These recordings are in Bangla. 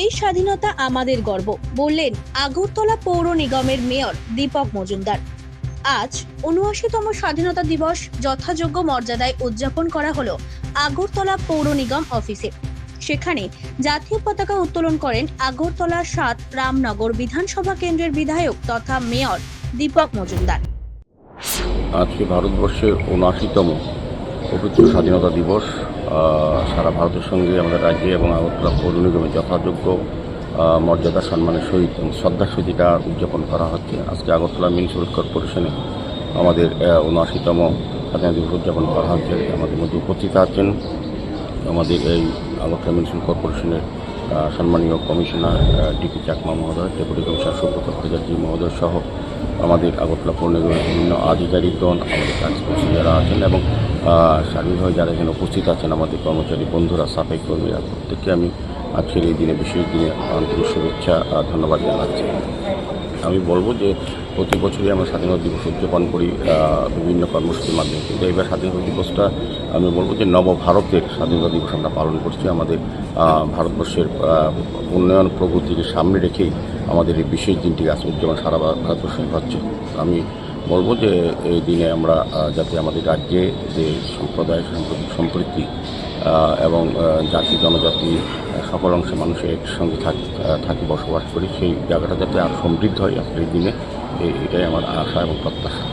এই স্বাধীনতা আমাদের গর্ব, বললেন আগরতলা পৌর নিগমের মেয়র দীপক মজুমদার। আজ উনআশিতম স্বাধীনতা দিবস যথাযোগ্য মর্যাদায় উদযাপন করা হলো আগরতলা পৌর নিগম অফিসে। সেখানে জাতীয় পতাকা উত্তোলন করেন আগরতলা সাত রামনগর বিধানসভা কেন্দ্রের বিধায়ক তথা মেয়র দীপক মজুমদার। আজকে ভারতবর্ষের উনআশিতম পবিত্র স্বাধীনতা দিবস সারা ভারতের সঙ্গে আমাদের রাজ্যে এবং আগরতলা পৌর নিগমে যথাযোগ্য মর্যাদা, সম্মানের সহিত এবং শ্রদ্ধার সহিত এটা উদযাপন করা হচ্ছে। আজকে আগরতলা মিউনিসিপ্যাল কর্পোরেশনে আমাদের উনআশিতম স্বাধীনতা দিবস উদযাপন করা হচ্ছে। আমাদের মধ্যে উপস্থিত আছেন আমাদের এই আগরতলা মিউনিসিপ্যাল কর্পোরেশনের সম্মানীয় কমিশনার ডিপি চাকমা মহোদয়, ডেপুটি কমিশনার সুব্রত ভট্টাচার্য মহোদয় সহ আমাদের আগরতলা পৌর নিগমের বিভিন্ন আধিকারিকগণ, আমাদের কাজকর্মী যারা আছেন এবং সার্বিকভাবে যারা এখানে উপস্থিত আছেন, আমাদের কর্মচারী বন্ধুরা সাফাই কর্মীরা, প্রত্যেককে আমি আজকের এই দিনে, বিশেষ দিনে আন্তরিক শুভেচ্ছা ধন্যবাদ জানাচ্ছি। আমি বলব যে প্রতি বছরই আমরা স্বাধীনতা দিবস উদযাপন করি বিভিন্ন কর্মসূচির মাধ্যমে। কিন্তু এবার স্বাধীনতা দিবসটা আমি বলব যে নবভারতের স্বাধীনতা দিবস আমরা পালন করছি। আমাদের ভারতবর্ষের উন্নয়ন প্রগতিকে সামনে রেখেই আমাদের এই বিশেষ দিনটি আজ উদযাপন সারা ভারতবর্ষে হচ্ছে। আমি বলব যে এই দিনে আমরা যাতে আমাদের রাজ্যে যে সম্প্রদায়, সম্প্রীতি এবং জাতি, জনজাতি সকল অংশের মানুষের একসঙ্গে থাক- বসবাস করি, সেই জায়গাটা যাতে আরও সমৃদ্ধ হয় আজকের দিনে এটাই আমার আশা এবং প্রত্যাশা।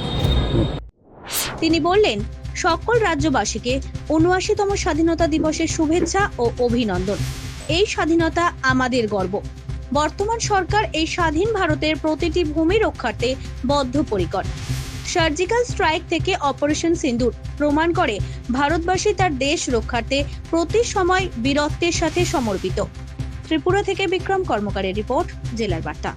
তিনি বললেন, সকল রাজ্যবাসীকে উনআশিতম স্বাধীনতা দিবসের শুভেচ্ছা ও অভিনন্দন। এই স্বাধীনতা আমাদের গর্ব। বর্তমান সরকার এই স্বাধীন ভারতের প্রতিটি ভূমি রক্ষার্থে বদ্ধপরিকর। সার্জিক্যাল স্ট্রাইক থেকে অপারেশন সিন্দুর প্রমাণ করে ভারতবাসী তার দেশ রক্ষার্থে প্রতি সময় বীরত্বের সাথে সমর্পিত। ত্রিপুরা থেকে বিক্রম কর্মকারের রিপোর্ট, জেলার বার্তা।